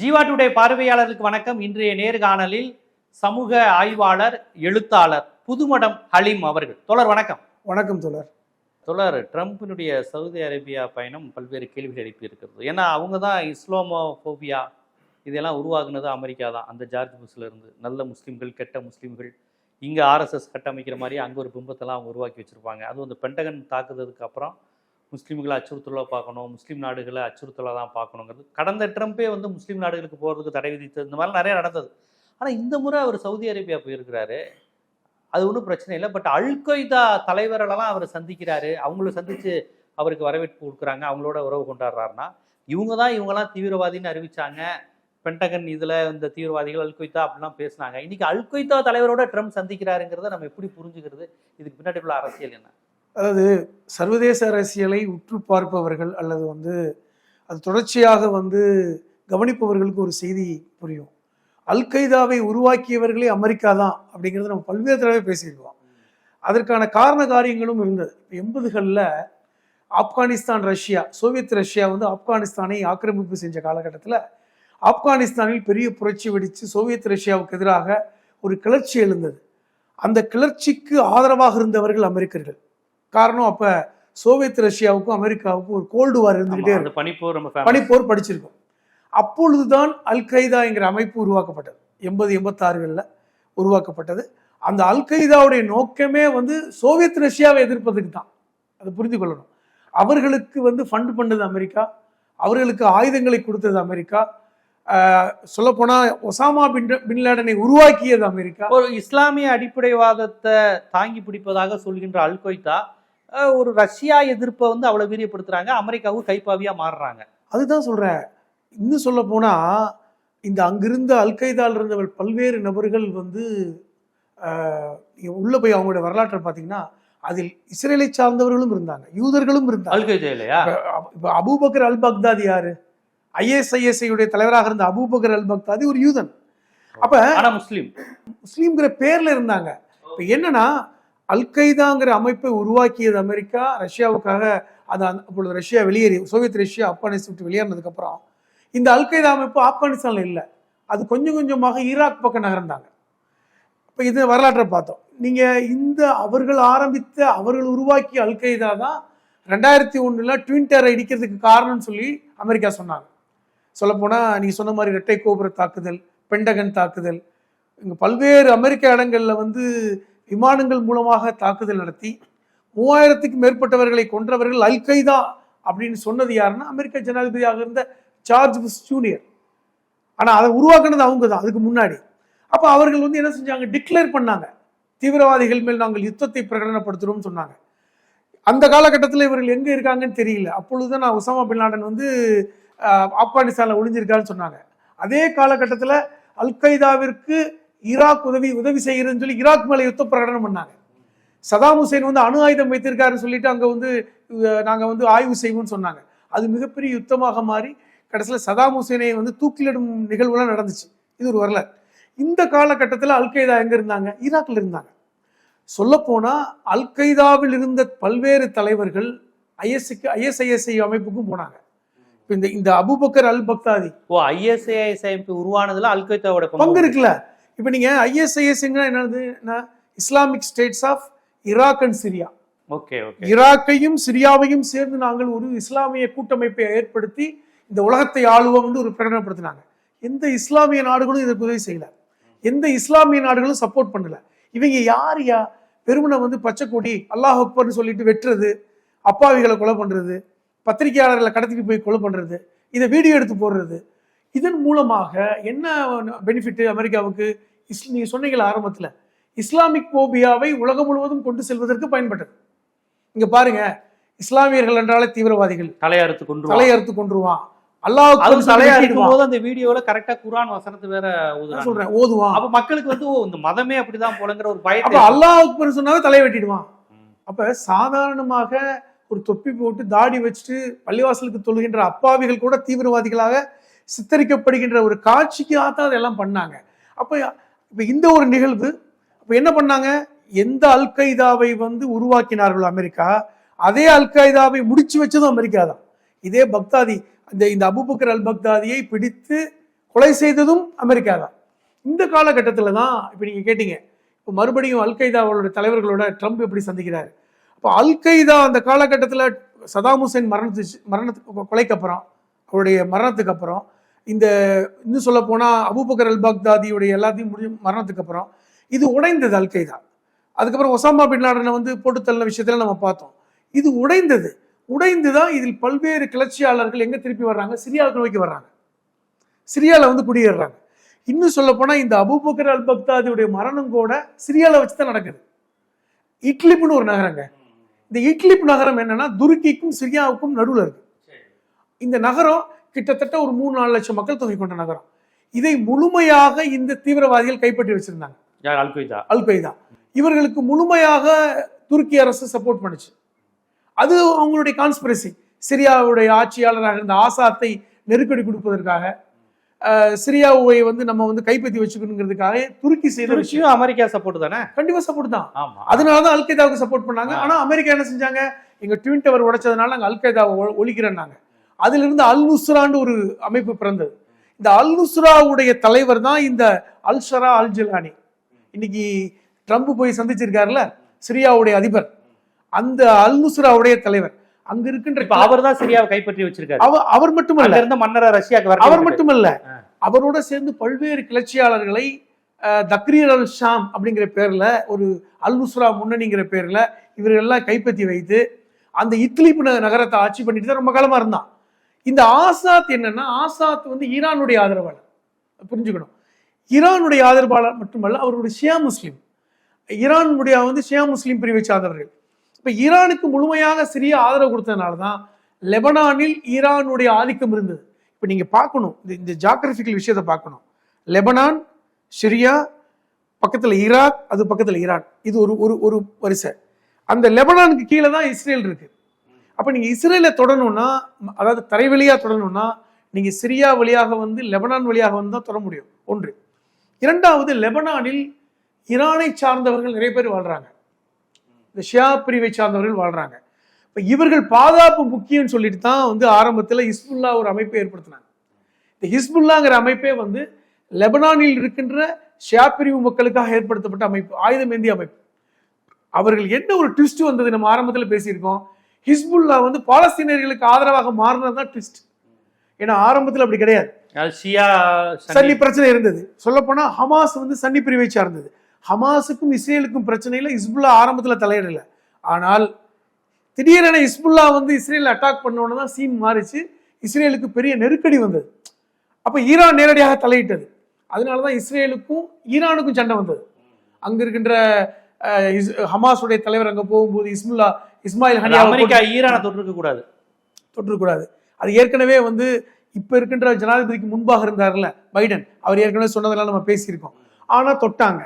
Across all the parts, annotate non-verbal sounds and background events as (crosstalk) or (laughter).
Jeeva today பார்வையாளர்களுக்கு வணக்கம். இன்றைய நேர்காணலில் சமூக ஆய்வாளர் எழுத்தாளர் புதுமடம் ஹலீம் அவர்கள். தோழர் வணக்கம். வணக்கம் தோழர். தோழர் ட்ரம்ப்பினுடைய சவுதி அரேபியா பயணம் பல்வேறு கேள்விகள் எழுப்பி இருக்கிறது ஏன்னா அவங்க தான் இஸ்லாமோபோபியா இதெல்லாம் உருவாக்குனது அமெரிக்கா தான். அந்த ஜார்ஜ் புஷ்ல இருந்து நல்ல முஸ்லீம்கள் கெட்ட முஸ்லீம்கள் இங்கே ஆர்எஸ்எஸ் கட்டமைக்கிற மாதிரி அங்கே ஒரு பிம்பத்தெல்லாம் அவங்க உருவாக்கி வச்சுருப்பாங்க. அதுவும் இந்த பென்டகன் தாக்குதலுக்கு அப்புறம் முஸ்லீம்களை அச்சுறுத்தலாக பார்க்கணும் முஸ்லீம் நாடுகளை அச்சுறுத்தலாக தான் பார்க்கணுங்கிறது. கடந்த ட்ரம்ப்பே வந்து முஸ்லீம் நாடுகளுக்கு போகிறதுக்கு தடை விதித்தது. இந்த மாதிரி நிறையா நடந்தது. ஆனால் இந்த முறை அவர் சவுதி அரேபியா போயிருக்கிறாரு. அது ஒன்றும் பிரச்சனை இல்லை. பட் அல் கொய்தா தலைவர்களெல்லாம் அவர் சந்திக்கிறாரு. அவங்கள சந்தித்து அவருக்கு வரவேற்பு கொடுக்குறாங்க. அவங்களோட உறவு கொண்டாடுறாருன்னா இவங்க தான் இவங்கெல்லாம் தீவிரவாதின்னு அறிவிச்சாங்க. பென்டகன் இதில் இந்த தீவிரவாதிகள் அல்கொய்தா அப்படிலாம் பேசுனாங்க. இன்றைக்கி அல் கொய்தா தலைவரோட ட்ரம்ப் சந்திக்கிறாருங்கிறத நம்ம எப்படி புரிஞ்சுக்கிறது? இதுக்கு பின்னாடி உள்ள அரசியல் என்ன? அதாவது சர்வதேச அரசியலை உற்று பார்ப்பவர்கள் அல்லது வந்து அது தொடர்ச்சியாக வந்து கவனிப்பவர்களுக்கு ஒரு செய்தி புரியும். அல் கைதாவை உருவாக்கியவர்களே அமெரிக்கா தான் அப்படிங்கிறது நம்ம பல்வேறு தடவை பேசியிருக்கோம். அதற்கான காரண காரியங்களும் இருந்தது. இப்போ எண்பதுகளில் ஆப்கானிஸ்தான் ரஷ்யா சோவியத் ரஷ்யா வந்து ஆப்கானிஸ்தானை ஆக்கிரமிப்பு செஞ்ச காலகட்டத்தில் ஆப்கானிஸ்தானில் பெரிய புரட்சி வெடித்து சோவியத் ரஷ்யாவுக்கு எதிராக ஒரு கிளர்ச்சி எழுந்தது. அந்த கிளர்ச்சிக்கு ஆதரவாக இருந்தவர்கள் அமெரிக்கர்கள். காரணம் அப்ப சோவியத் ரஷ்யாவுக்கும் அமெரிக்காவுக்கும் ஒரு கோல்டு வார் இருந்துகிட்டே இருக்கும் பனிப்போர் நம்ம. பனிப்போர் படிச்சிருக்கோம். அப்பொழுதுதான் அல் கைதா என்கிற அமைப்பு உருவாக்கப்பட்டது. எண்பது எண்பத்தாறுகளில் உருவாக்கப்பட்டது. அந்த அல் கைதாவுடைய நோக்கமே வந்து சோவியத் ரஷ்யாவை எதிர்ப்பதுக்கு தான். அதை புரிந்து கொள்ளணும். அவர்களுக்கு வந்து ஃபண்ட் பண்ணது அமெரிக்கா. அவர்களுக்கு ஆயுதங்களை கொடுத்தது அமெரிக்கா. சொல்ல போனா ஒசாமா பின் பின்லேடனை உருவாக்கியது அமெரிக்கா. ஒரு இஸ்லாமிய அடிப்படைவாதத்தை தாங்கி பிடிப்பதாக சொல்கின்ற அல் கொய்தா அஹ், ஒரு ரஷ்யா எதிர்ப்பை வந்து அவ்வளவு வீரியப்படுத்துறாங்க அமெரிக்காவும் கைப்பாவியா மாறுறாங்க. அதுதான் சொல்றேன். இன்னும் சொல்ல போனா இந்த அங்கிருந்த அல்கைதால் இருந்தவர் பல்வேறு நபர்கள் வந்து உள்ள போய் அவங்களுடைய வரலாற்றை பார்த்தீங்கன்னா அதில் இஸ்ரேலை சார்ந்தவர்களும் இருந்தாங்க யூதர்களும் இருந்தாங்க. அல் கொய்தா இல்லையா இப்ப- அபூபக்கர் அல் பக்தாதி யாரு? ஐஎஸ்ஐஎஸ்ஐ உடைய தலைவராக இருந்த அபூபக்கர் அல் பக்தாதி ஒரு யூதன். அப்ப முஸ்லீம். முஸ்லீம்ங்கிற பேர்ல இருந்தாங்க. இப்ப என்னன்னா அல்கைதாங்கிற அமைப்பை உருவாக்கியது அமெரிக்கா ரஷ்யாவுக்காக அது அந்த- அப்பொழுது ரஷ்யா வெளியேறி சோவியத் ரஷ்யா ஆப்கானிஸ்தான் விட்டு வெளியேறினதுக்கப்புறம் இந்த அல்கைதா அமைப்பு ஆப்கானிஸ்தானில் இல்லை. அது கொஞ்சம் கொஞ்சமாக ஈராக் பக்கம் நகர்ந்தாங்க. இப்போ இது வரலாற்றை பார்த்தோம். நீங்கள் இந்த அவர்கள் ஆரம்பித்த அவர்கள் உருவாக்கிய அல்கைதா தான் ரெண்டாயிரத்தி ஒன்றில் ட்வின் டேரை இடிக்கிறதுக்கு காரணம்னு சொல்லி அமெரிக்கா சொன்னாங்க. சொல்லப்போனால் நீங்கள் சொன்ன மாதிரி இரட்டை கோபுர தாக்குதல் பெண்டகன் தாக்குதல் இங்கே பல்வேறு அமெரிக்க இடங்களில் வந்து விமானங்கள் மூலமாக தாக்குதல் நடத்தி மூவாயிரத்துக்கு மேற்பட்டவர்களை கொன்றவர்கள் அல் கைதா அப்படின்னு சொன்னது யாருன்னா அமெரிக்க ஜனாதிபதியாக இருந்த ஜார்ஜ் புஷ் ஜூனியர். ஆனால் அதை உருவாக்குனது அவங்க தான் அதுக்கு முன்னாடி. அப்போ அவர்கள் வந்து என்ன செஞ்சாங்க? டிக்ளேர் பண்ணாங்க. தீவிரவாதிகள் மேல் நாங்கள் யுத்தத்தை பிரகடனப்படுத்துறோம்னு சொன்னாங்க. அந்த காலகட்டத்தில் இவர்கள் எங்கே இருக்காங்கன்னு தெரியல. அப்பொழுதுதான் நான் உசாமா பின் லாடன் வந்து ஆப்கானிஸ்தானில் ஒளிஞ்சிருக்கான்னு சொன்னாங்க. அதே காலகட்டத்தில் அல் கைதாவிற்கு ஈராக் உதவி உதவி செய்கிறதுன்னு சொல்லி ஈராக் மேல யுத்த பிரகடனம் பண்ணாங்க. சதாம் ஹுசேன் வந்து அணு ஆயுதம் வைத்திருக்காருன்னு சொல்லிட்டு அங்க வந்து அஹ், நாங்க வந்து ஆய்வு செய்வோம்னு சொன்னாங்க. அது மிகப்பெரிய யுத்தமாக மாறி கடைசியில் சதாம் ஹுசேனை வந்து தூக்கிலிடும் நிகழ்வுலாம் நடந்துச்சு. இது ஒரு வரலாறு. இந்த காலகட்டத்தில் அல் கைதா எங்க இருந்தாங்க? ஈராக்ல இருந்தாங்க. சொல்லப்போனா அல் கைதாவில் இருந்த பல்வேறு தலைவர்கள் ஐஎஸ்க்கு ஐஎஸ்ஐஎஸ்ஐ அமைப்புக்கும் போனாங்க. இப்ப இந்த இந்த அபுபக்கர் அல் பக்தாதி ஓ ஐஎஸ்ஏஎஸ் அமைப்பு உருவானதுல அல் கொய்தாவோட பங்கு இருக்குல்ல? இப்ப நீங்க ஐஎஸ்ஐஎஸ்ங்க என்னது? Islamic states of Iraq and Syria okay ஈராக்கையும் சிரியாவையும் சேர்ந்து நாங்கள் ஒரு இஸ்லாமிய கூட்டமைப்பை ஏற்படுத்தி இந்த உலகத்தை ஆளுவோம் என்று ஒரு பிரகடனப்படுத்தினாங்க. எந்த இஸ்லாமிய நாடுகளும் இதற்கு உதவி செய்யல. எந்த இஸ்லாமிய நாடுகளும் சப்போர்ட் பண்ணல. இவங்க யார் யா? பெருமனை வந்து பச்சை கொடி அல்லாஹ் அக்பர்னு சொல்லிட்டு வெட்டுறது அப்பாவிகளை கொலை பண்றது பத்திரிகையாளர்களை கடத்திட்டு போய் கொலை பண்றது இதை வீடியோ எடுத்து போடுறது இதன் மூலமாக என்ன பெனிஃபிட் அமெரிக்காவுக்கு? இஸ் நீங்க சொன்னீங்களா ஆரம்பத்துல. இஸ்லாமிக் போபியாவை உலகம் முழுவதும் கொண்டு செல்வதற்கு பயன்பட்டது. இங்க பாருங்க இஸ்லாமியர்கள் என்றாலே தீவிரவாதிகள். தலையறுத்து கொண்டு தலையறுத்து கொன்றுவான். அல்லாஹ் அதுவும் தலையறுக்கும் போது அந்த வீடியோல கரெக்டா குரான் வசனத்தை வேற சொல்றேன் ஓதுவான். அப்ப மக்களுக்கு வந்து இந்த மதமே அப்படிதான் போலங்கிற ஒரு அப்ப பயத்தை அல்லாஹ் அக்பர் சொன்னாவே தலையை வெட்டிடுவான். அப்ப சாதாரணமாக ஒரு தொப்பி போட்டு தாடி வச்சுட்டு பள்ளிவாசலுக்கு தொழுகின்ற அப்பாவிகள் கூட தீவிரவாதிகளாக சித்தரிக்கப்படுகின்ற ஒரு காட்சிக்காக தான் அதெல்லாம் பண்ணாங்க. அப்போ இப்போ இந்த ஒரு நிகழ்வு இப்போ என்ன பண்ணாங்க? எந்த அல்கைதாவை வந்து உருவாக்கினார்கள் அமெரிக்கா? அதே அல்கைதாவை முடிச்சு வச்சதும் அமெரிக்கா தான். இதே பக்தாதி இந்த இந்த அபுபக்கர் அல் பக்தாதியை பிடித்து கொலை செய்ததும் அமெரிக்கா தான். இந்த காலகட்டத்தில் தான் இப்போ நீங்கள் கேட்டீங்க இப்போ மறுபடியும் அல்கைதாவோட தலைவர்களோட ட்ரம்ப் எப்படி சந்திக்கிறார்? அப்போ அல்கைதா அந்த காலகட்டத்தில் சதாம் ஹுசேன் மரணத்து மரணத்துக்கு கொலைக்கு அப்புறம் அவருடைய மரணத்துக்கு அப்புறம் இந்த இன்னும் சொல்ல போனால் அபூபக்கர் அல் பாக்தாதியுடைய எல்லாத்தையும் முடிஞ்சு மரணத்துக்கு அப்புறம் இது உடைந்தது அல் கைதா அதுக்கப்புறம் ஒசாமா பின் லாடனை வந்து போட்டு தள்ளின விஷயத்துல நம்ம பார்த்தோம். இது உடைந்தது. உடைந்து தான் இதில் பல்வேறு கிளர்ச்சியாளர்கள் எங்க திருப்பி வர்றாங்க? சிரியாவுக்கு நோக்கி வர்றாங்க. சிரியால வந்து குடியேறுறாங்க. இன்னும் சொல்ல போனா இந்த அபூபக்கர் அல் பக்தாதியுடைய மரணம் கூட சிரியால வச்சு தான் நடக்குது. இட்லிப்னு ஒரு நகரங்க. இந்த இட்லிப் நகரம் என்னன்னா துருக்கிக்கும் சிரியாவுக்கும் நடுவுல இருக்கு. இந்த நகரம் கிட்டத்தட்ட ஒரு மூணு நாலு லட்சம் மக்கள் தொகை கொண்ட நகரம். இதை முழுமையாக இந்த தீவிரவாதிகள் கைப்பற்றி வச்சிருந்தாங்க. யார்? அல் கொய்தா அல் கொய்தா இவர்களுக்கு முழுமையாக துருக்கி அரசு சப்போர்ட் பண்ணுச்சு. அது அவங்களுடைய கான்ஸ்பிரசி சிரியாவுடைய ஆட்சியாளராக இருந்த ஆசாத்தை நெருக்கடி கொடுப்பதற்காக சிரியாவை வந்து நம்ம வந்து கைப்பற்றி வச்சுக்கணுங்கிறதுக்காக துருக்கி செய்த விஷயம். அமெரிக்கா சப்போர்ட் தானே? கண்டிப்பா சப்போர்ட் தான். அதனாலதான் அல் கைதாவுக்கு சப்போர்ட் பண்ணாங்க. ஆனா அமெரிக்கா என்ன செஞ்சாங்க? எங்க ட்வின் டவர் உடைச்சதுனால நாங்க அல் கைதாவை ஒ- ஒழிக்கிறேன்னாங்க. அதுல இருந்து அல் நுஸ்ரான்னு ஒரு அமைப்பு பிறந்தது. இந்த அல் நுஸ்ராவுடைய தலைவர் தான் இந்த அல் ஷரா அல் ஜிலானி இன்னைக்கு ட்ரம்ப் போய் சந்திச்சிருக்காருல்ல சிரியாவுடைய அதிபர். அந்த அல் நுஸ்ராவுடைய தலைவர். அங்க இருக்கின்ற அவர் தான் சிரியாவை கைப்பற்றி வச்சிருக்காரு. அவர் அவர் மட்டுமல்ல. இருந்த மன்னரை ரஷ்யாக்கு வர அவர் மட்டுமல்ல. அவரோட சேர்ந்து பல்வேறு கிளர்ச்சியாளர்களை தக்ரீர் அல் ஷாம் அப்படிங்கிற பேர்ல ஒரு அல் நுஸ்ரா முன்னணிங்கிற பேர்ல இவர்களெல்லாம் கைப்பற்றி வைத்து அந்த இத்லிப் நகரத்தை ஆட்சி பண்ணிட்டு தான் ரொம்ப காலமா இருந்தான். இந்த ஆசாத் என்னன்னா ஆசாத் வந்து ஈரானுடைய ஆதரவாளர். புரிஞ்சுக்கணும். ஈரானுடைய ஆதரவாளர் மட்டுமல்ல அவருடைய ஷியா முஸ்லீம். ஈரானுடைய வந்து ஷியா முஸ்லீம் பிரிவை சார்ந்தவர்கள். இப்போ ஈரானுக்கு முழுமையாக சிறிய ஆதரவு கொடுத்ததுனால தான் லெபனானில் ஈரானுடைய ஆதிக்கம் இருந்தது. இப்போ நீங்கள் பார்க்கணும் இந்த இந்த ஜாகிரபிக்கல் விஷயத்தை பார்க்கணும். லெபனான் சிரியா பக்கத்தில் ஈராக் அது பக்கத்தில் ஈரான். இது ஒரு ஒரு ஒரு வரிசை. அந்த லெபனானுக்கு கீழே தான் இஸ்ரேல் இருக்கு. அப்போ நீங்க இஸ்ரேலை தொடணும்னா அதாவது அதாவது தரைவழியா தொடணும்னா நீங்க சிரியா வழியாக வந்து லெபனான் வழியாக வந்து தான் தொட முடியும் ஒன்று. இரண்டாவது லெபனானில் ஈரானை சார்ந்தவர்கள் நிறைய பேர் வாழ்றாங்க. இந்த ஷியா பிரிவை சார்ந்தவர்கள் வாழ்றாங்க. இப்போ இவர்கள் பாதுகாப்பு முக்கியம்னு சொல்லிட்டு தான் வந்து ஆரம்பத்தில் ஹிஸ்புல்லா ஒரு அமைப்பை ஏற்படுத்தினாங்க. இந்த ஹிஸ்புல்லாங்கிற அமைப்பே வந்து லெபனானில் இருக்கின்ற ஷியா பிரிவு மக்களுக்காக ஏற்படுத்தப்பட்ட அமைப்பு ஆயுதம் ஏந்திய அமைப்பு. அவர்கள் என்ன ஒரு ட்விஸ்ட் வந்தது? நம்ம ஆரம்பத்தில் பேசியிருக்கோம். ஹிஸ்புல்லா வந்து பாலஸ்தீனியர்களுக்கு ஆதரவாக மாறினது தான் ட்விஸ்ட் ஏன்னா ஆரம்பத்துல அப்படி கிடையாது. சன்னி பிரச்சனை இருந்தது. சொல்லப்போனா ஹமாஸ் வந்து சன்னி பிரிவை சார்ந்தது. ஹமாஸுக்கும் இஸ்ரேலுக்கும் பிரச்சனையில ஹிஸ்புல்லா ஆரம்பத்துல தலையிடல. ஆனால் திடீரென ஹிஸ்புல்லா வந்து இஸ்ரேல் அட்டாக் பண்ண உடனே தான் சீன் மாறிச்சு. இஸ்ரேலுக்கு பெரிய நெருக்கடி வந்தது. அப்ப ஈரான் நேரடியாக தலையிட்டது. அதனாலதான் இஸ்ரேலுக்கும் ஈரானுக்கும் சண்டை வந்தது. அங்க இருக்கின்ற ஹமாஸுடைய தலைவர் அங்க போகும்போது இஸ்முல்லா இஸ்மாயில் ஹனியா அமெரிக்கா ஈரானை தொட்டிருக்க கூடாது. தொற்றக்கூடாது அது ஏற்கனவே வந்து இப்ப இருக்கின்ற ஜனாதிபதிக்கு முன்பாக இருந்தார்ல பைடன். அவர் ஏற்கனவே சொன்னதெல்லாம் நம்ம பேசியிருக்கோம். ஆனா தொட்டாங்க.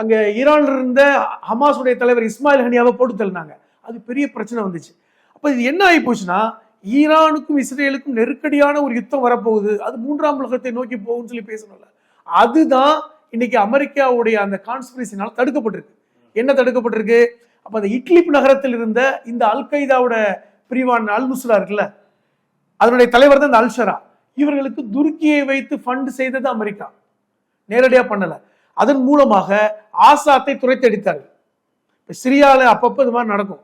அங்க ஈரான்ல இருந்த ஹமாஸுடைய தலைவர் இஸ்மாயில் ஹனியாவை போட்டு தள்ளினாங்க. அது பெரிய பிரச்சனை வந்துச்சு. அப்ப இது என்ன ஆகி போச்சுன்னா ஈரானுக்கும் இஸ்ரேலுக்கும் நெருக்கடியான ஒரு யுத்தம் வரப்போகுது. அது மூன்றாம் உலகத்தை நோக்கி போகும்னு சொல்லி பேசணும்ல. அதுதான் இன்னைக்கு அமெரிக்காவுடைய அந்த கான்ஸ்பிரசினால தடுக்கப்பட்டிருக்கு. என்ன தடுக்கப்பட்டிருக்கு? அப்போ அந்த இட்லிப் நகரத்தில் இருந்த இந்த அல் கைதாவோட பிரிவான் அல் நுஸ்ரா இருக்குல்ல அதனுடைய தலைவர் தான் இந்த அல்ஷரா. இவர்களுக்கு துருக்கியை வைத்து ஃபண்ட் செய்தது அமெரிக்கா. நேரடியாக பண்ணலை. அதன் மூலமாக ஆசாத்தை துரைத்தடித்தார்கள் இப்போ சிரியாவில் அப்பப்போ இது மாதிரி நடக்கும்.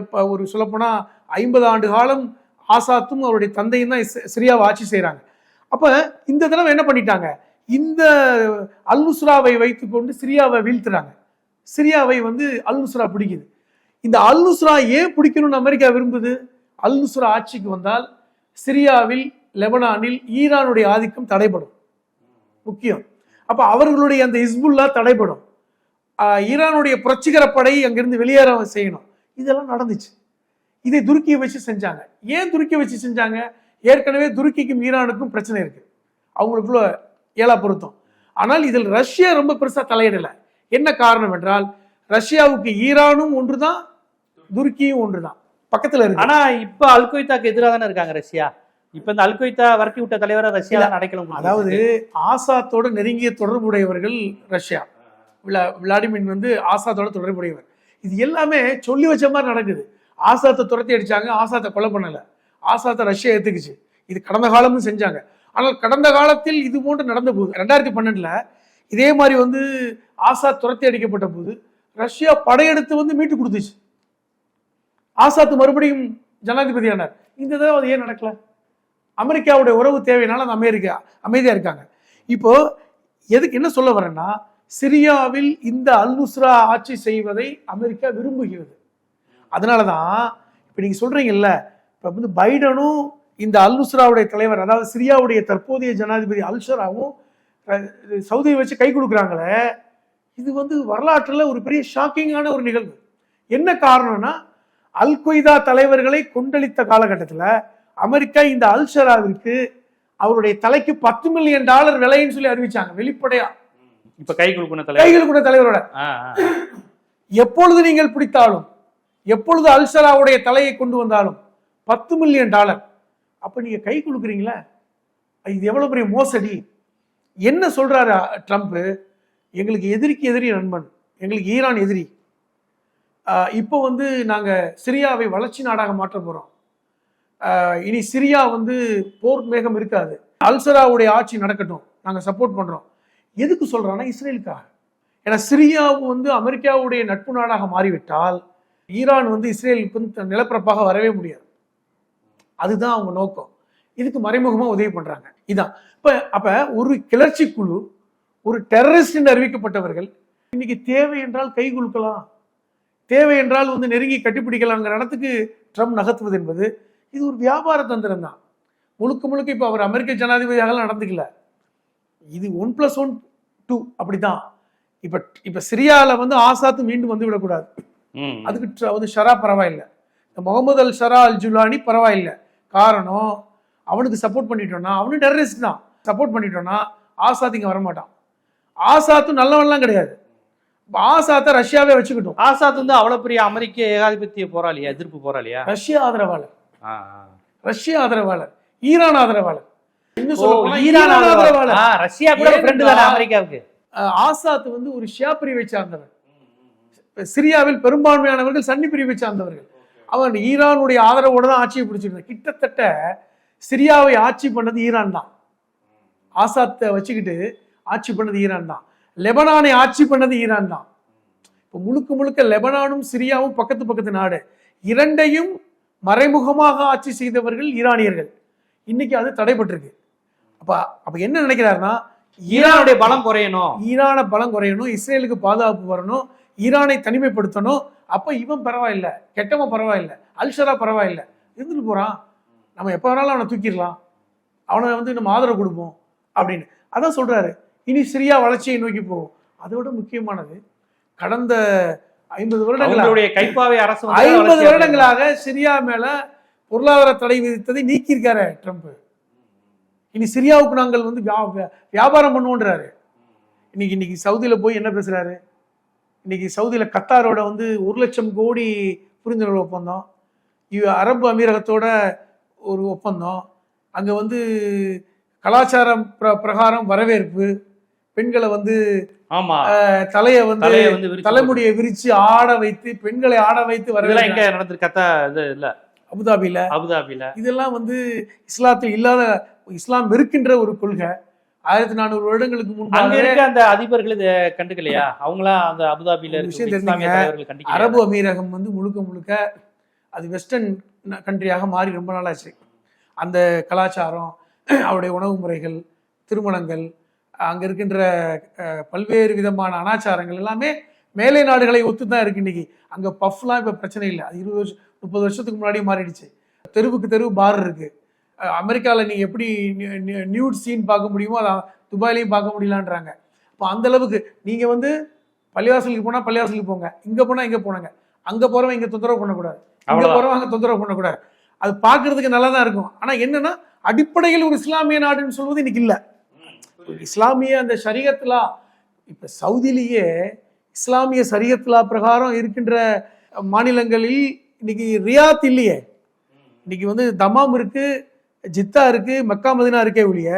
இப்போ ஒரு சொல்லப்போனால் ஐம்பது ஆண்டு காலம் ஆசாத்தும் அவருடைய தந்தையும் தான் சிரியாவை ஆட்சி செய்கிறாங்க அப்போ இந்த தடவை என்ன பண்ணிட்டாங்க? இந்த அல் நுஸ்ராவை வைத்துக்கொண்டு சிரியாவை வீழ்த்துறாங்க. சிரியாவை வந்து அல் நுஸ்ரா பிடிக்குது. இந்த அல் நுஸ்ரா ஏன் பிடிக்கணும்னு அமெரிக்கா விரும்புது? அல் நுஸ்ரா ஆட்சிக்கு வந்தால் சிரியாவில் லெபனானில் ஈரானுடைய ஆதிக்கம் தடைபடும். முக்கியம். அப்போ அவர்களுடைய அந்த இஸ்புல்லா தடைபடும். ஈரானுடைய புரட்சிகர படை அங்கிருந்து வெளியேற செய்யணும். இதெல்லாம் நடந்துச்சு. இதை துருக்கியை வச்சு செஞ்சாங்க. ஏன் துருக்கியை வச்சு செஞ்சாங்க? ஏற்கனவே துருக்கிக்கும் ஈரானுக்கும் பிரச்சனை இருக்கு. அவங்களுக்குள்ள ஏலா பொருத்தம். ஆனால் இதில் ரஷ்யா ரொம்ப பெருசாக தலையிடலை. என்ன காரணம் என்றால் ரஷ்யாவுக்கு ஈரானும் ஒன்றுதான் துருக்கியும் ஒன்றுதான். பக்கத்துல இருக்கு. ஆனா இப்ப அல் கொய்தாக்கு எதிராக தானே இருக்காங்க ரஷ்யா? இப்ப இந்த அல் கொய்தா விரட்டி விட்ட தலைவரை ரஷ்யா அடைக்கலம் அதாவது ஆசாத்தோட நெருங்கிய தொடர்புடையவர்கள் ரஷ்யா. விளா- விளாடிமிர் வந்து ஆசாத்தோட தொடர்புடையவர். இது எல்லாமே சொல்லி வச்ச மாதிரி நடக்குது. ஆசாத்தை துரத்தி அடிச்சாங்க ஆசாத்தை கொலை பண்ணல. ஆசாத்தை ரஷ்யா ஏத்துக்குச்சு. இது கடந்த காலமும் செஞ்சாங்க. ஆனால் கடந்த காலத்தில் இது போன்று நடந்த போது ரெண்டாயிரத்தி பன்னெண்டுல இதே மாதிரி வந்து ஆசாத் துரத்தி அடிக்கப்பட்ட போது ரஷ்யா படையெடுத்து வந்து மீட்டு கொடுத்துச்சு. ஆசாத் மறுபடியும் ஜனாதிபதியானார். இந்த தடவை அது ஏன் நடக்கல? அமெரிக்காவுடைய உறவு தேவையினால அந்த அமெரிக்கா அமைதியாக இருக்காங்க. இப்போ எதுக்கு என்ன சொல்ல வரேன்னா சிரியாவில் இந்த அல் நுஸ்ரா ஆட்சி செய்வதை அமெரிக்கா விரும்புகிறது. அதனால தான் இப்போ நீங்கள் சொல்கிறீங்கல்ல இப்போ வந்து பைடனும் இந்த அல் நுஸ்ராவுடைய தலைவர் அதாவது சிரியாவுடைய தற்போதைய ஜனாதிபதி அல்ஷராவும் சவுதியை வச்சு கை கொடுக்குறாங்களே இது வந்து வரலாற்றில் ஒரு பெரிய ஷாக்கிங்கான ஒரு நிகழ்வு. என்ன காரணம்னா அல் கொய்தா தலைவர்களை கொண்டளித்த காலகட்டத்தில் அமெரிக்கா இந்த அல்ஷராவிற்கு அவருடைய தலைக்கு பத்து மில்லியன் டாலர் விலைன்னு சொல்லி அறிவிச்சாங்க வெளிப்படையா. இப்ப கை கொடுக்கணும் தலைவர். தலைவரோட. எப்பொழுது நீங்கள் பிடித்தாலும் எப்பொழுது அல்சராவுடைய தலையை கொண்டு வந்தாலும் பத்து மில்லியன் டாலர் அப்ப நீங்க கை கொடுக்குறீங்களா இது எவ்வளவு பெரிய மோசடி? என்ன சொல்றாரு ட்ரம்ப்? எங்களுக்கு எதிரிக்கு எதிரி நண்பன். எங்களுக்கு ஈரான் எதிரி. இப்போ வந்து நாங்கள் சிரியாவை வளர்ச்சி நாடாக மாற்ற போகிறோம் இனி சிரியா வந்து போர் மேகம் இருக்காது. அல்சராவுடைய ஆட்சி நடக்கட்டும். நாங்கள் சப்போர்ட் பண்ணுறோம் எதுக்கு சொல்கிறோன்னா இஸ்ரேலுக்காக. ஏன்னா சிரியாவும் வந்து அமெரிக்காவுடைய நட்பு நாடாக மாறிவிட்டால் ஈரான் வந்து இஸ்ரேலுக்கு வந்து நிலப்பரப்பாக வரவே முடியாது. அதுதான் அவங்க நோக்கம். இதுக்கு மறைமுகமாக உதவி பண்ணுறாங்க இதான். இப்போ அப்போ ஒரு கிளர்ச்சி குழு ஒரு டெரரிஸ்ட் என்று அறிவிக்கப்பட்டவர்கள் இன்னைக்கு தேவை என்றால் கை குலுக்கலாம். தேவை என்றால் வந்து நெருங்கி கட்டிப்பிடிக்கலாங்கிற இடத்துக்கு ட்ரம்ப் நகர்த்துவது என்பது இது ஒரு வியாபார தந்திரம் தான். முழுக்க முழுக்க இப்போ அவர் அமெரிக்க ஜனாதிபதியாக நடந்துக்கல. இது ஒன் பிளஸ் ஒன் டூ அப்படிதான் இப்போ இப்போ சிரியாவில் வந்து ஆசாத்து மீண்டும் வந்து விடக்கூடாது. அதுக்கு வந்து ஷரா பரவாயில்லை. இந்த முகமது அல் ஷரா அல் ஜுலானி பரவாயில்லை. காரணம் அவனுக்கு சப்போர்ட் பண்ணிட்டோம்னா அவனும் டெரரிஸ்ட் தான். சப்போர்ட் பண்ணிட்டோம்னா ஆசாத் இங்கே வரமாட்டான். ஆசாத்தும் நல்லவன்லாம் கிடையாது. ஆசாத்தை ரஷ்யாவே வச்சுக்கிட்டோம். ஆசாத் வந்து அவ்வளவு பெரிய அமெரிக்க ஏகாதிபத்திய போராளியா எதிர்ப்பு போராளியா? ரஷ்யா ஆதரவாளர். ரஷ்யா ஆதரவாளர். ஈரான் ஆதரவாளர். ஈரான் ஆதரவாளர். ரஷ்யா கூட ஃப்ரெண்டு தானே அமெரிக்காவுக்கு? ஆசாத் வந்து ஒரு ஷியா பிரிவை சார்ந்தவன் சிரியாவில் பெரும்பான்மையானவர்கள் சன்னி பிரிவை சார்ந்தவர்கள். அவன் ஈரானுடைய ஆதரவோட தான் ஆட்சியை பிடிச்சிருந்தான். கிட்டத்தட்ட சிரியாவை ஆட்சி பண்ணது ஈரான் தான். ஆசாத்தை வச்சுக்கிட்டு ஆட்சி பண்ணது ஈரான் தான். லெபனானை ஆட்சி பண்ணது ஈரான் தான். இப்போ முழுக்க முழுக்க லெபனானும் சிரியாவும் பக்கத்து பக்கத்து நாடு. இரண்டையும் மறைமுகமாக ஆட்சி செய்தவர்கள் ஈரானியர்கள். இன்னைக்கு அது தடைபட்டிருக்கு. அப்ப அப்ப என்ன நினைக்கிறாருன்னா ஈரானுடைய பலம் குறையணும். ஈரான பலம் குறையணும் இஸ்ரேலுக்கு பாதுகாப்பு வரணும் ஈரானை தனிமைப்படுத்தணும். அப்ப இவன் பரவாயில்ல கெட்டவன் பரவாயில்ல அல்ஷரா பரவாயில்ல. இருந்துட்டு போறான். நம்ம எப்போ வேணாலும் அவனை தூக்கிடலாம். அவனை வந்து நம்ம ஆதரவு கொடுப்போம் அப்படின்னு. அதான் சொல்றாரு. இனி சிரியா வளர்ச்சியை நோக்கி போகும். அதோட முக்கியமானது கடந்த ஐம்பது வருடங்களா அவங்களுடைய கைப்பாவை அரசு ஐம்பது வருடங்களாக சிரியா மேல பொருளாதார தடை விதித்ததை நீக்கியிருக்காரு ட்ரம்ப். இனி சிரியாவுக்கு நாங்கள் வந்து வியா- வியா- வியாபாரம் பண்ணுவோன்றாரு. இன்னைக்கு இன்னைக்கு சவுதியில போய் என்ன பேசுறாரு? இன்னைக்கு சவுதியில கத்தாரோட வந்து ஒரு லட்சம் கோடி புரிந்துணர்வு ஒப்பந்தம் அரபு அமீரகத்தோட ஒரு ஒப்பந்தம் அங்க வந்து கலாச்சாரம் பிர பிரகாரம் வரவேற்பு பெண்களை வந்து ஆமா. தலையை வந்து தலைமுடியை விரிச்சு ஆட வைத்து பெண்களை ஆட வைத்து எங்க வரவேற்க கத்தா இது இல்ல. அபுதாபியில. அபுதாபில இதெல்லாம் வந்து இஸ்லாத்தில் இல்லாத இஸ்லாம் இருக்கின்ற ஒரு கொள்கை. ஆயிரத்தி நானூறு வருடங்களுக்கு அங்க முன்பாக இருக்க அந்த அதிபர்கள் இதை கண்டுக்கலையா? அவங்களா அந்த இருக்க விஷயம் தெரிஞ்சுங்க. அரபு அமீரகம் வந்து முழுக்க முழுக்க அது வெஸ்டர்ன் கண்ட்ரியாக மாறி ரொம்ப நாளாச்சு. அந்த கலாச்சாரம் அவருடைய உணவு முறைகள் திருமணங்கள் அங்க இருக்கின்ற பல்வேறு விதமான அனாச்சாரங்கள் எல்லாமே மேலை நாடுகளை ஒத்து தான் இருக்கு இன்னைக்கு. அங்க பஃப்லாம் இப்ப பிரச்சனை இல்லை. அது இருபது வருஷம் முப்பது வருஷத்துக்கு முன்னாடியே மாறிடுச்சு. தெருவுக்கு தெருவு பார் இருக்கு. அஹ், அமெரிக்கால நீங்க எப்படி நியூட் சீன் பார்க்க முடியுமோ அதை துபாயிலையும் பார்க்க முடியலான்றாங்க. அப்போ அந்த அளவுக்கு நீங்க வந்து பள்ளிவாசலுக்கு போனா பள்ளிவாசலுக்கு போங்க. இங்க போனா இங்க போனாங்க. அங்க போறவன் இங்க தொந்தரவு பண்ணக்கூடாது. இங்க அவ்வளவுதான். போறவன் அங்க தொந்தரவு பண்ணக்கூடாது. அது பார்க்கிறதுக்கு நல்லா தான் இருக்கும். ஆனா என்னன்னா அடிப்படையில் ஒரு இஸ்லாமிய நாடுன்னு சொல்வது இன்னைக்கு இல்ல. இஸ்லாமிய அந்த ஷரியத்லா இப்போ சவுதிலேயே இஸ்லாமிய சரியத்லா பிரகாரம் இருக்கின்ற மாநிலங்களில் இன்னைக்கு ரியாத் இல்லையே. இன்னைக்கு வந்து தமாம் இருக்கு ஜித்தா இருக்கு மக்கா மதினா இருக்கே ஒழிய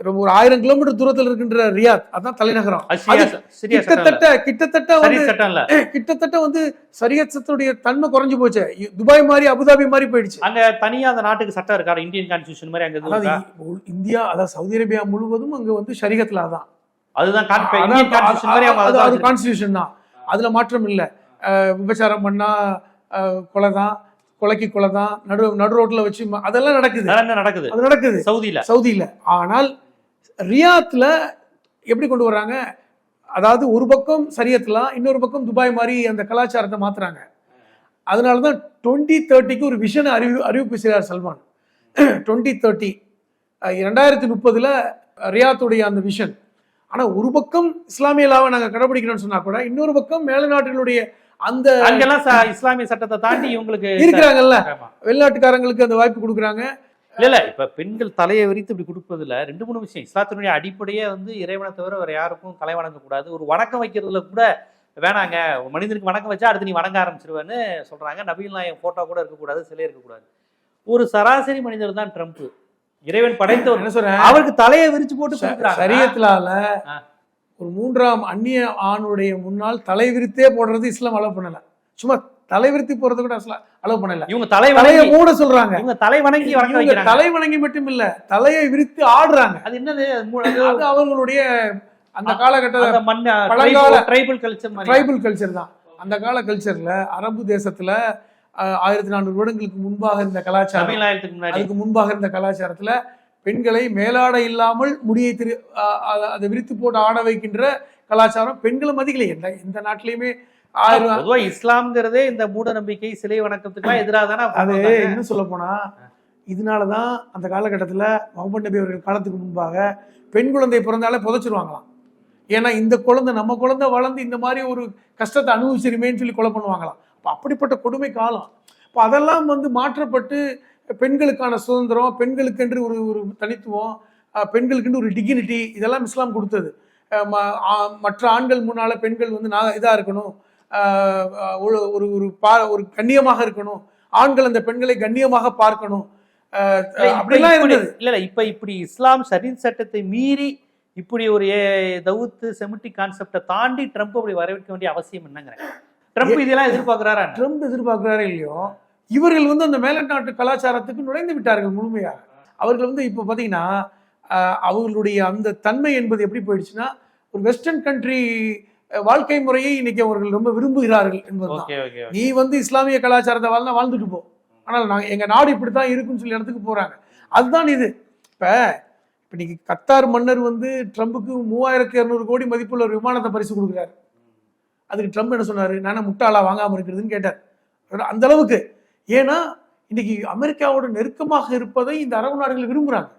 ரொம்ப ஒரு ஆயிரம் கிலோமீட்டர் தூரத்தில் இருக்கின்ற ரியாத் அதான் தலைநகரம். Syria Syria. கிட்டத்தட்ட கிட்டத்தட்ட வந்து சட்டம் இல்ல கிட்டத்தட்ட வந்து சட்டத்துடைய தன்மை குறைஞ்சு போச்சு. துபாய் மாதிரி அபுதாபி மாதிரி போயிடுச்சு. அங்க தனியா அந்த நாட்டுக்கு சட்டம் இருக்கா? இந்தியன் கான்ஸ்டியூஷன் மாதிரி அங்க இந்தியா அதாவது சவுதி அரேபியா முழுவதும் அங்க வந்து ஷரியத்துல அதான். அதுதான் அது-. கான்ஸ்டியூஷன் தான். அதுல மாற்றம் இல்ல. விபச்சாரம் பண்ணா கொலை தான் கொலைக்கு கொலை தான் நடு நடு ரோட்ல வச்சு அதெல்லாம் நடக்குது. நடக்குது. அது நடக்குது. சவுதியில. சவுதியில. ஆனால் ரியாத்ல எப்படி கொண்டு வர்றாங்க? அதாவது ஒரு பக்கம் சரியத்லாம் இன்னொரு பக்கம் துபாய் மாதிரி அந்த கலாச்சாரத்தை மாத்துறாங்க. அதனால தான் டுவெண்ட்டி தேர்ட்டிக்கு ஒரு விஷன் அறிவி அறிவிப்பு செய்கிறார் சல்மான். Twenty thirty. ரெண்டாயிரத்தி முப்பதுல ரியாத்துடைய அந்த விஷன். ஆனா ஒரு பக்கம் இஸ்லாமிய லாவை நாங்க கடைபிடிக்கணும்னு சொன்னா கூட இன்னொரு பக்கம் மேல நாடுகளுடைய அந்த அங்கெல்லாம் இஸ்லாமிய சட்டத்தை தாண்டி இவங்களுக்கு இருக்கிறாங்கல்ல. வெளிநாட்டுக்காரங்களுக்கு அந்த வாய்ப்பு கொடுக்குறாங்க. இல்ல இல்ல. இப்ப பெண்கள் தலையை விரித்து இப்படி கொடுப்பதுல ரெண்டு மூணு விஷயம். இஸ்லாத்தினுடைய அடிப்படையே வந்து இறைவனை தவிர வேற யாருக்கும் தலை வணங்க கூடாது ஒரு வணக்கம் வைக்கிறதுல கூட வேணாங்க. ஒரு மனிதனுக்கு வணக்கம் வச்சா அடுத்து நீ வணங்க ஆரம்பிச்சிருவேன்னு சொல்றாங்க. நபிகள் நாயகம் போட்டோ கூட இருக்கக்கூடாது சிலை இருக்கக்கூடாது. ஒரு சராசரி மனிதர் தான் ட்ரம்ப் இறைவன் படைத்த ஒரு என்ன சொல்றேன்? அவருக்கு தலையை விரிச்சு போட்டு. சரியத்திலால. ஒரு மூன்றாம் அந்நிய ஆணுடைய முன்னால் தலை விரித்தே போடுறது இஸ்லாம் அலோவ் பண்ணல. சும்மா தலை விரித்து போறது கூட இஸ்லாம் அலோவ் பண்ணல. இவங்க தலை தலையை வணங்கி மூட சொல்றாங்க. இவங்க தலை வணங்கி இவங்க தலை வணங்கி மட்டும் இல்ல தலையை விரித்து ஆடுறாங்க. அது என்னது? அது அவர்களுடைய அந்த காலகட்ட அந்த மண் பழங்கால- ட்ரைபல் கல்ச்சர் ட்ரைபல் கல்ச்சர் தான். அந்த கால கல்ச்சர்ல அரபு தேசத்துல ஆயிரத்தி நானூறு வருடங்களுக்கு முன்பாக இருந்த கலாச்சாரம் அதுக்கு முன்பாக இருந்த கலாச்சாரத்துல பெண்களை மேலாடை இல்லாமல் முடியை திரு அதை விரித்து போட்டு ஆட வைக்கின்ற கலாச்சாரம் பெண்களை மதிக்கல எந்த எந்த நாட்டிலையுமே பொதுவா இஸ்லாம்ங்கிறதே இந்த மூட நம்பிக்கை சிலை வணக்கத்துக்குலாம் எதிராக தானே அது. இன்னும் சொல்ல போனா இதனாலதான் அந்த காலகட்டத்துல முகமது நபி அவர்கள் காலத்துக்கு முன்பாக பெண் குழந்தை பிறந்தாலே புதைச்சிருவாங்களாம். ஏன்னா இந்த குழந்தை நம்ம குழந்தை வளர்ந்து இந்த மாதிரி ஒரு கஷ்டத்தை அனுபவிச்சிருமேன்னு சொல்லி கொலை பண்ணுவாங்களாம். அப்ப அப்படிப்பட்ட கொடுமை காலம். அப்போ அதெல்லாம் வந்து மாற்றப்பட்டு பெண்களுக்கான சுதந்திரம் பெண்களுக்கென்று ஒரு ஒரு தனித்துவம் பெண்களுக்கென்று ஒரு டிகினிட்டி இதெல்லாம் இஸ்லாம் கொடுத்தது. மற்ற ஆண்கள் முன்னால பெண்கள் வந்து நான் இதா இருக்கணும். ஒரு ஒரு ஒரு பா ஒரு கண்ணியமாக இருக்கணும். ஆண்கள் அந்த பெண்களை கண்ணியமாக பார்க்கணும். அப்படிலாம் இருந்தது. இல்ல இல்ல இப்ப இப்படி இஸ்லாம் ஷரீத் சட்டத்தை மீறி இப்படி ஒரு தவுத்து செமிட்டிக் கான்செப்டை தாண்டி ட்ரம்ப் அப்படி வரவேற்க வேண்டிய அவசியம் என்னங்கிறேன். ட்ரம்ப் இதெல்லாம் எதிர்பார்க்கிறாரா? ட்ரம்ப் எதிர்பார்க்கிறாரே இல்லையோ? இவர்கள் வந்து அந்த மேலநாட்டு கலாச்சாரத்துக்கு நுழைந்து விட்டார்கள் முழுமையாக. அவர்கள் வந்து இப்போ பார்த்தீங்கன்னா அவர்களுடைய அந்த தன்மை என்பது எப்படி போயிடுச்சுன்னா ஒரு வெஸ்டர்ன் கண்ட்ரி வாழ்க்கை முறையை இன்னைக்கு அவர்கள் ரொம்ப விரும்புகிறார்கள் என்பதுதான். நீ வந்து இஸ்லாமிய கலாச்சாரத்தை வாழ்ந்தா வாழ்ந்துட்டு போ. ஆனால் நாங்கள் எங்கள் நாடு இப்படி தான் இருக்குன்னு சொல்லி இடத்துக்கு போகிறாங்க அதுதான் இது. இப்போ இப்போ இன்னைக்கு கத்தார் மன்னர் வந்து ட்ரம்புக்கு மூவாயிரத்தி இரநூறு கோடி மதிப்புள்ள ஒரு விமானத்தை பரிசு கொடுக்குறாரு. அதுக்கு ட்ரம்ப் என்ன சொன்னார்? நானே முட்டாளா வாங்காமல் இருக்கிறதுன்னு கேட்டார். அந்த அளவுக்கு. ஏன்னா இன்னைக்கு அமெரிக்காவோட நெருக்கமாக இருப்பதை இந்த அரபு நாடுகள் விரும்புகிறாங்க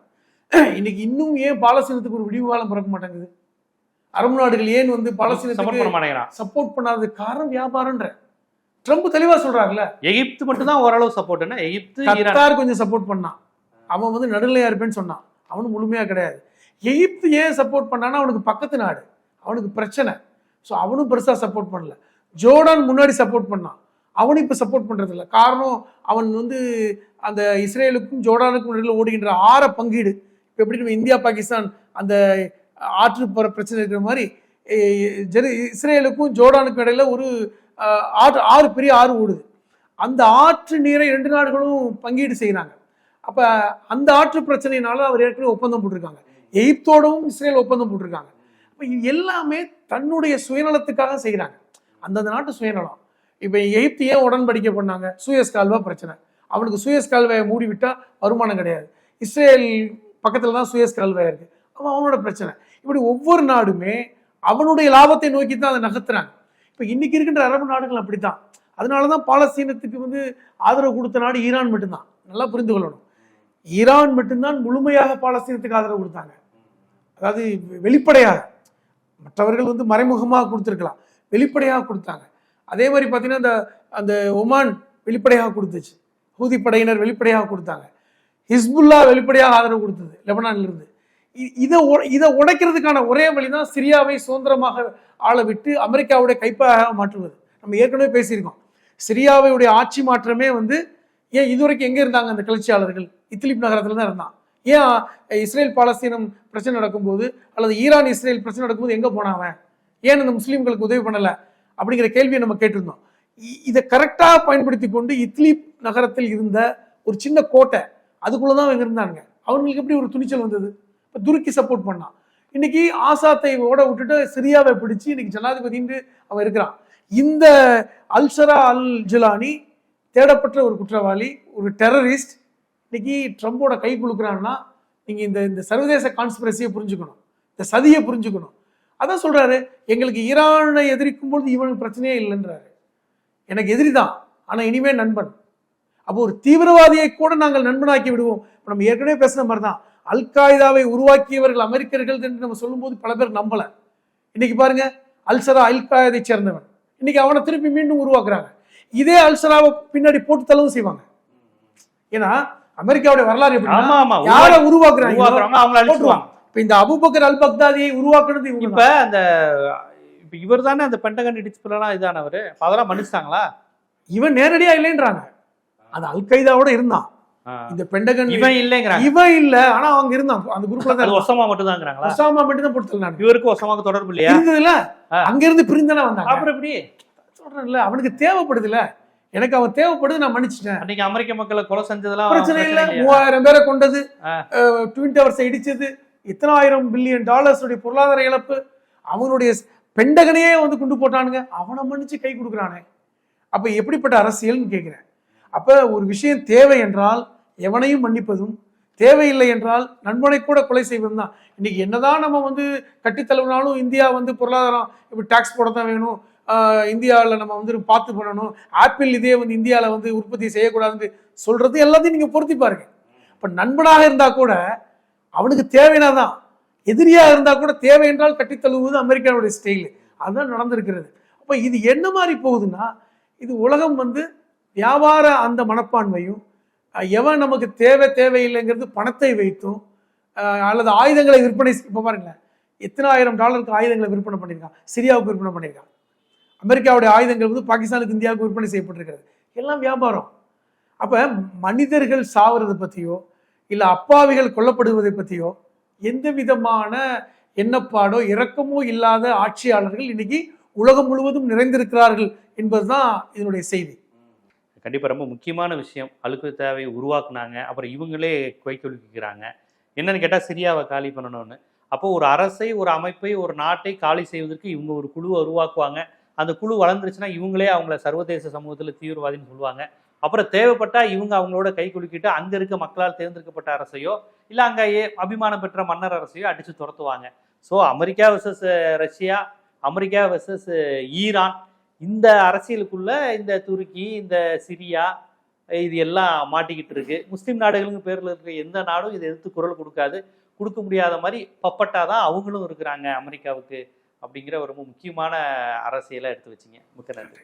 (clears throat) இன்னைக்கு இன்னும் ஏன் பாலஸ்தீனத்துக்கு ஒரு விடிவு காலம் பிறக்க மாட்டேங்குது? அரபு நாடுகள் ஏன் வந்து சப்போர்ட் பாலஸ்தீனத்துக்கு சப்போர்ட் பண்ணாததுக்கு காரணம் வியாபாரம்ன்ற. ட்ரம்ப் தெளிவா சொல்றாருல்ல. எகிப்து மட்டும் தான் ஓரளவு சப்போர்ட்னா எகிப்து கத்தார் கொஞ்சம் சப்போர்ட் பண்ணான். அவன் வந்து நடுநிலையா இருப்பேன்னு சொன்னான். அவனும் முழுமையா கிடையாது. எகிப்து ஏன் சப்போர்ட் பண்ணான்னா அவனுக்கு பக்கத்து நாடு. அவனுக்கு பிரச்சனை. ஸோ அவனும் பெருசா சப்போர்ட் பண்ணல. ஜோர்டான் முன்னாடி சப்போர்ட் பண்ணான். அவனும் இப்போ சப்போர்ட் பண்றது இல்ல காரணம் அவன் வந்து அந்த இஸ்ரேலுக்கும் ஜோர்டானுக்கும் நடுவில் ஓடுகின்ற ஆற பங்கீடு. இப்போ எப்படி நம்ம இந்தியா பாகிஸ்தான் அந்த ஆற்று போகிற பிரச்சனை இருக்கிற மாதிரி ஜெரு இஸ்ரேலுக்கும் ஜோர்டானுக்கும் இடையில ஒரு ஆற்று ஆறு பெரிய ஆறு ஓடுது. அந்த ஆற்று நீரை ரெண்டு நாடுகளும் பங்கீடு செய்கிறாங்க அப்ப அந்த ஆற்று பிரச்சனையினால அவர் ஏற்கனவே ஒப்பந்தம் போட்டிருக்காங்க. எகிப்தோடவும் இஸ்ரேல் ஒப்பந்தம் போட்டிருக்காங்க. அப்ப இது எல்லாமே தன்னுடைய சுயநலத்துக்காக செய்கிறாங்க அந்தந்த நாட்டு சுயநலம். இப்போ எகிப்து ஏன் உடன்படிக்கை பண்ணாங்க? சூயஸ் கால்வா பிரச்சனை. அவனுக்கு சூயஸ் கால்வாயை மூடிவிட்டால் வருமானம் கிடையாது. இஸ்ரேல் பக்கத்தில் தான் சூயஸ் கால்வாய் இருக்குது அவன் அவனோட பிரச்சனை. இப்படி ஒவ்வொரு நாடுமே அவனுடைய லாபத்தை நோக்கி தான் அதை நகர்த்துறாங்க. இப்போ இன்னைக்கு இருக்கின்ற அரபு நாடுகள் அப்படித்தான். அதனால தான் பாலஸ்தீனத்துக்கு வந்து ஆதரவு கொடுத்த நாடு ஈரான் மட்டும்தான். நல்லா புரிந்து கொள்ளணும். ஈரான் மட்டும்தான் முழுமையாக பாலஸ்தீனத்துக்கு ஆதரவு கொடுத்தாங்க. அதாவது வெளிப்படையாக. மற்றவர்கள் வந்து மறைமுகமாக கொடுத்துருக்கலாம். வெளிப்படையாக கொடுத்தாங்க. அதே மாதிரி பார்த்தீங்கன்னா அந்த அந்த ஒமான் வெளிப்படையாக கொடுத்துச்சு. ஹூதி படையினர் வெளிப்படையாக கொடுத்தாங்க. ஹிஸ்புல்லா வெளிப்படையாக ஆதரவு கொடுத்தது லெபனான்லேருந்து இதை உ- இதை உடைக்கிறதுக்கான ஒரே வழி தான் சிரியாவை சுதந்திரமாக ஆள விட்டு அமெரிக்காவுடைய கைப்பாக மாற்றுவது. நம்ம ஏற்கனவே பேசியிருக்கோம். சிரியாவையுடைய ஆட்சி மாற்றமே வந்து ஏன் இதுவரைக்கும் எங்கே இருந்தாங்க அந்த கிளர்ச்சியாளர்கள்? இத்லிப் நகரத்தில் தான் இருந்தான். ஏன் இஸ்ரேல் பாலஸ்தீனம் பிரச்சனை நடக்கும்போது அல்லது ஈரான் இஸ்ரேல் பிரச்சனை நடக்கும்போது எங்கே போனாவன் ஏன் இந்த முஸ்லீம்களுக்கு உதவி பண்ணலை? அப்படிங்கிற கேள்வியை நம்ம கேட்டிருந்தோம். இ- இதை கரெக்டாக பயன்படுத்தி கொண்டு இத்லீப் நகரத்தில் இருந்த ஒரு சின்ன கோட்டை அதுக்குள்ளே தான் அவங்க இருந்தானுங்க. அவங்களுக்கு எப்படி ஒரு துணிச்சல் வந்தது? இப்போ துருக்கி சப்போர்ட் பண்ணான். இன்னைக்கு ஆசாத்தை ஓட விட்டுட்டு சிரியாவை பிடிச்சு இன்னைக்கு ஜனாதிபதின்னு அவன் இருக்கிறான். இந்த அல்சரா அல் ஜிலானி தேடப்பட்ட ஒரு குற்றவாளி ஒரு டெரரிஸ்ட் இன்னைக்கு ட்ரம்போட கை கொடுக்குறான்னா நீங்கள் இந்த இந்த சர்வதேச கான்ஸ்பிரசியை புரிஞ்சுக்கணும். இந்த சதியை புரிஞ்சுக்கணும். அதான் சொல்கிறாரு எங்களுக்கு ஈரானை எதிரிக்கும் பொழுது இவனுக்கு பிரச்சனையே இல்லைன்றாரு. எனக்கு எதிரி தான் ஆனால் இனிமே நண்பன். அப்போ ஒரு தீவிரவாதியை கூட நாங்கள் நண்பனாக்கி விடுவோம். நம்ம ஏற்கனவே பேசின மாதிரி தான் அல் காய்தாவை உருவாக்கியவர்கள் அமெரிக்கர்கள் என்று நம்ம சொல்லும்போது பல பேர் நம்பல. இன்னைக்கு பாருங்க அல்சரா அல் காயதை சேர்ந்தவன். இன்னைக்கு அவனை திருப்பி மீண்டும் உருவாக்குறாங்க. இதே அல்சராவை பின்னாடி போட்டு தள்ளவும் செய்வாங்க. ஏன்னா அமெரிக்காவுடைய வரலாறு ஆமா யாரை உருவாக்குறாங்க அவங்கள இப்ப இந்த அபுபக்கர் அல் பக்தாதியை உருவாக்குனது இவங்க இப்ப அந்த இப்ப இவர் தானே அந்த பென்டகன் டிஸ்பிளலாம் இதானவர்? அதெல்லாம் மன்னிச்சிட்டாங்களா? இவன் நேரடியா இல்லைன்றாங்க. அது அல் கைதாவோட இருந்தான். இந்த பெண்டகன் இவன் இல்லைங்கிறாங்க. இவன் இல்ல ஆனா அவங்க இருந்தான் அந்த குரூப்ல தான். ஒசமா மட்டும் தாங்கிறாங்களா ஒசாமா மட்டும் தான் தள்ளினாங்க இவருக்கு ஒசமாக்கு தொடர்பு இல்லையா? இருந்ததுல. அங்க இருந்து பிரிந்தானே வந்தாங்க. அப்புறம் எப்படி? சொல்றேன்ல அவனுக்கு தேவைப்படுதுல. எனக்கு அவன் தேவைப்படுது நான் மன்னிச்சிட்டேன். அன்னைக்கு அமெரிக்க மக்களை கொலை செஞ்சதெல்லாம் பிரச்சனை இல்ல? மூவாயிரம் பேரை கொண்டது. ட்வின் டவர்ஸை இடிச்சது. இத்தனாயிரம் பில்லியன் டாலர்ஸ் உடைய பொருளாதார இழப்பு. அவனுடைய பெண்டகனையே வந்து கொண்டு போட்டானுங்க. அவனை மன்னிச்சு கை கொடுக்குறானே. அப்ப எப்படிப்பட்ட அரசியல்னு கேட்கிறேன் அப்ப ஒரு விஷயம் தேவை என்றால் எவனையும் மன்னிப்பதும் தேவையில்லை என்றால் நண்பனை கூட கொலை செய்வதும் தான். இன்னைக்கு என்னதான் நம்ம வந்து கட்டித்தழுவினாலும் இந்தியா வந்து பொருளாதாரம் இப்போ டேக்ஸ் போட தான் வேணும் இந்தியாவில் நம்ம வந்து பார்த்து பண்ணணும். ஆப்பிள் இதே வந்து இந்தியாவில் வந்து உற்பத்தி செய்யக்கூடாதுன்னு சொல்றது எல்லாத்தையும் நீங்கள் பொருத்தி பாருங்க. இப்போ நண்பனாக இருந்தால் கூட அவனுக்கு தேவைனாதான் எதிரியாக இருந்தால் கூட தேவை என்றால் கட்டித்தழுவுவது அமெரிக்காவுடைய ஸ்டைலு அதுதான் நடந்திருக்கிறது. அப்போ இது என்ன மாதிரி போகுதுன்னா இது உலகம் வந்து வியாபார அந்த மனப்பான்மையும் எவன் நமக்கு தேவை தேவையில்லைங்கிறது பணத்தை வைத்தும் அல்லது ஆயுதங்களை விற்பனை இப்போ பாருங்களேன். எத்தனை ஆயிரம் டாலருக்கு ஆயுதங்களை விற்பனை பண்ணியிருக்கான்? சிரியாவுக்கு விற்பனை பண்ணியிருக்கான். அமெரிக்காவுடைய ஆயுதங்கள் வந்து பாகிஸ்தானுக்கு இந்தியாவுக்கு விற்பனை செய்யப்பட்டிருக்கிறது. எல்லாம் வியாபாரம். அப்போ மனிதர்கள் சாவறதை பற்றியோ இல்லை அப்பாவிகள் கொல்லப்படுவதை பற்றியோ எந்த விதமான எண்ணப்பாடோ இரக்கமோ இல்லாத ஆட்சியாளர்கள் இன்னைக்கு உலகம் முழுவதும் நிறைந்திருக்கிறார்கள் என்பதுதான் இதனுடைய செய்தி. கண்டிப்பாக ரொம்ப முக்கியமான விஷயம். அழுக்கு தேவையை உருவாக்குனாங்க. அப்புறம் இவங்களே கொய்க்கொழுக்கிறாங்க என்னென்னு கேட்டால் சிரியாவை காலி பண்ணணும்னு. அப்போ ஒரு அரசை ஒரு அமைப்பை ஒரு நாட்டை காலி செய்வதற்கு இவங்க ஒரு குழுவை உருவாக்குவாங்க. அந்த குழு வளர்ந்துருச்சுன்னா இவங்களே அவங்கள சர்வதேச சமூகத்தில் தீவிரவாதின்னு சொல்லுவாங்க. அப்புறம் தேவைப்பட்டால் இவங்க அவங்களோட கை குலுக்கிட்டு அங்கே இருக்க மக்களால் தேர்ந்தெடுக்கப்பட்ட அரசையோ இல்லை அங்கேயே அபிமானம் பெற்ற மன்னர் அரசையோ அடித்து துரத்துவாங்க. So America versus Russia America versus Iran இந்த அரசியலுக்குள்ள இந்த துருக்கி இந்த சிரியா இது எல்லாம் மாட்டிக்கிட்டு இருக்கு. முஸ்லீம் நாடுகளுக்கு பேரில் இருக்க எந்த நாடும் இதை எதிர்த்து குரல் கொடுக்காது. கொடுக்க முடியாத மாதிரி பப்பட்டா தான் அவங்களும் இருக்கிறாங்க அமெரிக்காவுக்கு அப்படிங்கிற ஒரு ரொம்ப முக்கியமான அரசியலை எடுத்து வச்சிங்க. மிக்க நன்றி.